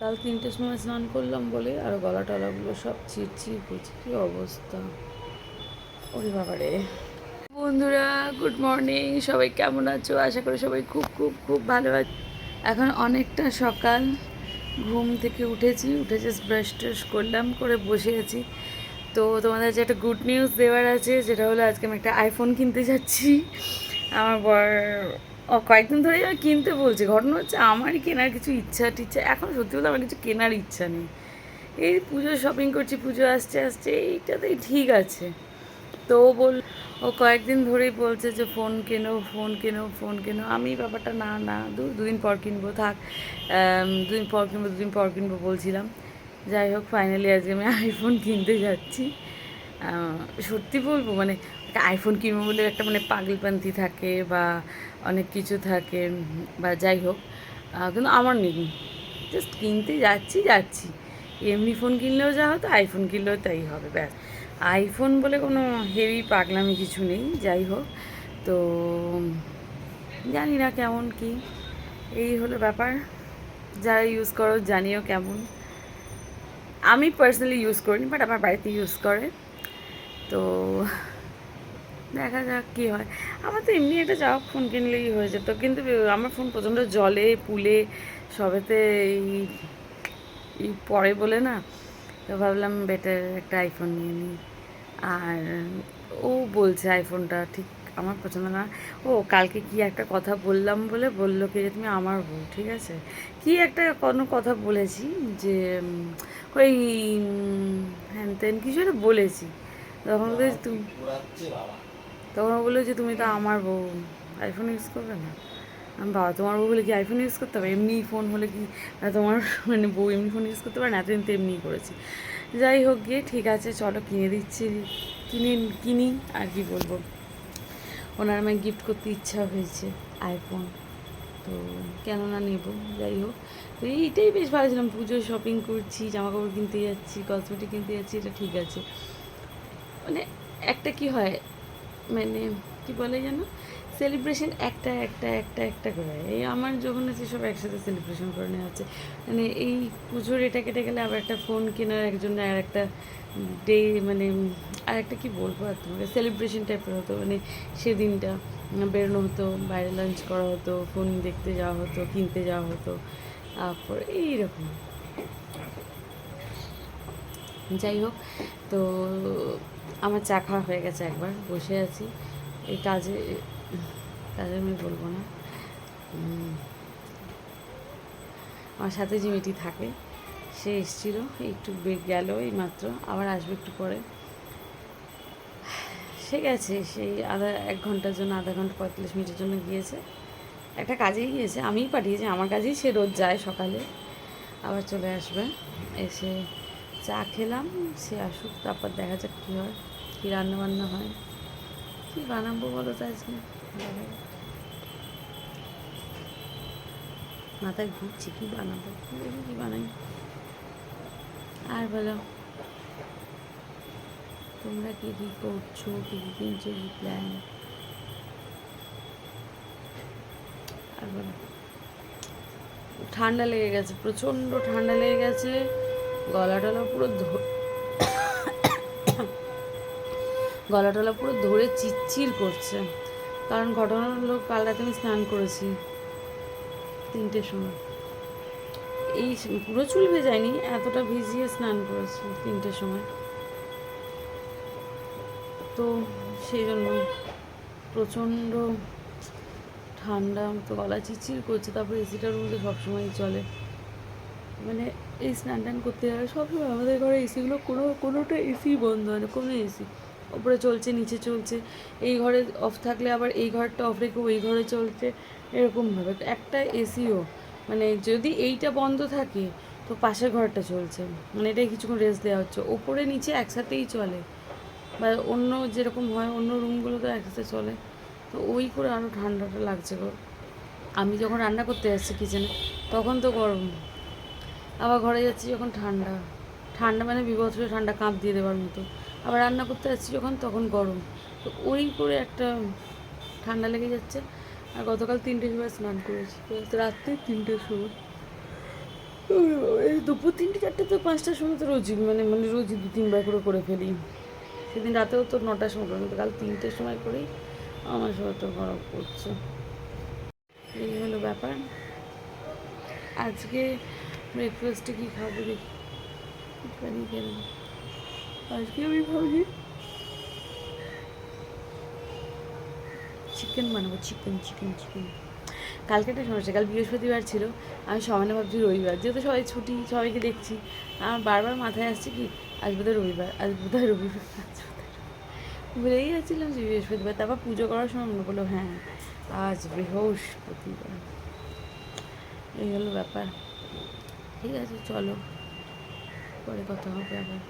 কাল তিনটের সময় স্নান করলাম বলে আর গলা টলাগুলো সব করছে। কী অবস্থা? ওরে বাবারে। বন্ধুরা গুড মর্নিং সবাই কেমন আছো? আশা করি সবাই খুব খুব খুব ভালো আছে এখন অনেকটা সকাল। ঘুম থেকে উঠেছি, উঠে জাস্ট ব্রাশ ট্রাশ করলাম, করে বসে আছি। তো তোমাদের যে একটা গুড নিউজ দেওয়ার আছে যেটা হলো আজকে আমি একটা আইফোন কিনতে যাচ্ছি। আমার বর কয়েকদিন ধরেই আমি কিনতে বলছি। ঘটনা হচ্ছে আমারই কেনার কিছু ইচ্ছা টিচ্ছা, এখন সত্যি বলতে আমার কিছু কেনার ইচ্ছা নেই। এই পুজো শপিং করছি, পুজো আসছে আসছে, এইটাতেই ঠিক আছে। তো ও বল, ও কয়েকদিন ধরেই বলছে যে ফোন কেনো ফোন কেনো ফোন কেনো। আমি ব্যাপারটা না না, দু, দুদিন পর কিনবো, থাক দুদিন পর কিনবো, দুদিন পর কিনবো বলছিলাম। যাই হোক ফাইনালি আজকে আমি আইফোন কিনতে যাচ্ছি। সত্যি বলব মানে একটা আইফোন কিনবো বলে একটা মানে পাগলপান্তি থাকে বা অনেক কিছু থাকে, বা যাই হোক কিন্তু আমার নেই। জাস্ট কিনতে যাচ্ছি যাচ্ছি। এমনি ফোন কিনলেও যা হতো আইফোন কিনলেও তাই হবে, ব্যাস। আইফোন বলে কোনো হেভি পাগলামি কিছু নেই, যাই হোক। তো, জানি না কেমন কি। এই হলো ব্যাপার। যারা ইউজ করো, জানিও কেমন। আমি পার্সোনালি ইউজ করিনি বাট আমার বাড়িতে ইউজ করে। তো দেখা যাক কী হয়। আমার তো এমনি একটা যা হোক ফোন কিনলেই হয়ে যেত। কিন্তু আমার ফোন প্রচণ্ড জলে পুলে, সবেতে এই এই পড়ে বলে না, তো ভাবলাম বেটার একটা আইফোন নিয়ে নিই। আর ও বলছে আইফোনটা ঠিক আমার পছন্দ না। ও, কালকে কি একটা কথা বললাম বলে বলল কি যে তুমি আমার বউ, ঠিক আছে? কি একটা কোনো কথা বলেছি যে ওই হ্যান ত্যান কিছু একটা বলেছি। তখন তুমি তখন ও বলল যে, তুমি তো আমার বউ আইফোন ইউজ করবে না? আমি, বাবা, তোমার বউ বলে কি আইফোন ইউজ করতে হবে? এমনি ফোন হলে কি তোমার মানে বউ এমনি ফোন ইউজ করতে পারে? না, এতদিন তো এমনিই করেছি। যাই হোক, গিয়ে ঠিক আছে, চলো কিনে দিচ্ছি, কিনে, কিনি, আর কি বলব। ওনার আমায় গিফট করতে ইচ্ছা হয়েছে আইফোন তো কেন না নেব, যাই হোক। তো এইটাই বেশ ভালো ছিলাম, পুজো শপিং করছি জামা কাপড় কিনতে যাচ্ছি কসমেটিক কিনতে যাচ্ছি, এটা ঠিক আছে। মানে একটা কি হয় মানে কি বলে যেন? সেলিব্রেশন একটা একটা একটা একটা করে। এই আমার যখন আছে সব একসাথে সেলিব্রেশন করে নেওয়া হচ্ছে। মানে এই পুজোর এটা কেটে গেলে আবার একটা ফোন কেনার একজন আর একটা ডে মানে আর একটা কী বলব আর তোমাকে? সেলিব্রেশন টাইপের হতো। মানে সেদিনটা বেরোনো হতো, বাইরে লাঞ্চ করা হতো ফোন দেখতে যাওয়া হতো, কিনতে যাওয়া হতো। তারপর এইরকম। যাই হোক, তো আমার চা খাওয়া হয়ে গেছে একবার, বসে আছি। এই কাজে কাজে আমি বলব না। আমার সাথে যে মেয়েটি থাকে, সে এসেছিল, একটু গেল এই মাত্র আবার আসবে একটু পরে। সে গেছে, সেই আধা, এক ঘণ্টার জন্য, আধা ঘণ্টা পঁয়তাল্লিশ মিনিটের জন্য গিয়েছে। একটা কাজেই গিয়েছে, আমিই পাঠিয়েছি, আমার কাজেই সে রোজ যায় সকালে। আবার চলে আসবে, এসে চা খেলাম, সে আসুক, তারপর দেখা যাক কী হয়, কী রান্না বান্না হয়। কী বানাবো বলো তো আজকে? মাথায় ঘুরছি, কী বানাবো? দেখি কী বানাই। আর বলো, তোমরা কী কী করছ, কী কী কিনছো, কী প্ল্যান আর বলো। ঠান্ডা লেগে গেছে, প্রচণ্ড ঠান্ডা লেগে গেছে। গলা টলা পুরো গলা টলা পুরো ধরে চিচ্চির করছে। কারণ ঘটনা হলো কাল রাতে আমি স্নান করেছি তিনটের সময়। এই পুরো চুল ভেজায়নি, এতটা ভিজিয়ে স্নান করেছি তিনটের সময়। তো সেই জন্য প্রচণ্ড ঠান্ডা, তো গলা চিচির করছে, তারপরে এসিটার মধ্যে সবসময়ই চলে। মানে এই স্নান টান করতে গেলে সবসময় আমাদের ঘরে এসিগুলো কোনো, কোনোটা এসি বন্ধ হয় না, কোনো এসি ওপরে চলছে, নিচে চলছে। এই ঘরে অফ থাকলে আবার এই ঘরটা অফ রেখে ওই ঘরে চলছে, এরকমভাবে। একটা এসিও মানে যদি এইটা বন্ধ থাকে, তো পাশের ঘরটা চলছে। মানে এটাই কিছুক্ষণ রেস্ট দেওয়া হচ্ছে। ওপরে নিচে একসাথেই চলে। বা অন্য যেরকম হয়, অন্য রুমগুলো তো একসাথে চলে। তো ওই করে আরও ঠান্ডাটা লাগছে গো। আমি যখন রান্না করতে যাচ্ছি কিচেনে তখন তো গরম। আবার ঘরে যাচ্ছি যখন ঠান্ডা। ঠান্ডা মানে বিভৎস, ঠান্ডা কাঁপ দিয়ে দেওয়ার মতো। আবার রান্না করতে যাচ্ছি যখন, তখন গরম। তো ওই করে একটা ঠান্ডা লেগে যাচ্ছে। আর গতকাল তিনটের সময় স্নান করেছি। তো রাত্রে তিনটের সময়। দুপুর তিনটে, চারটে তো পাঁচটার সময় তো রোজই মানে মানে রোজই দু, তিনবার করে করে ফেলি। সেদিন রাতেও তো নটার সময় করে কাল তিনটের সময় করেই আমার সময় তো গরম করছে। এই হলো ব্যাপার। আজকে ব্রেকফাস্টে কী খাব দেখি। একটুখানি আজকে আমি ভাবছি চিকেন বানাবো চিকেন চিকেন চিকেন কালকে একটা সমস্যা, কাল বৃহস্পতিবার ছিল। আমি সমানে ভাবছি রবিবার। যেহেতু সবাই ছুটি, সবাইকে দেখছি। আমার বারবার মাথায় আসছে কি, আজ বোধহয় রবিবার, আজ বোধহয় রবিবার, আজ ভুলেই যাচ্ছিলাম যে বৃহস্পতিবার। তারপর পুজো করার সময় মনে করল হ্যাঁ আজ বৃহস্পতিবার। এই হলো ব্যাপার। ঠিক আছে চলো। পরে কথা হবে আবার।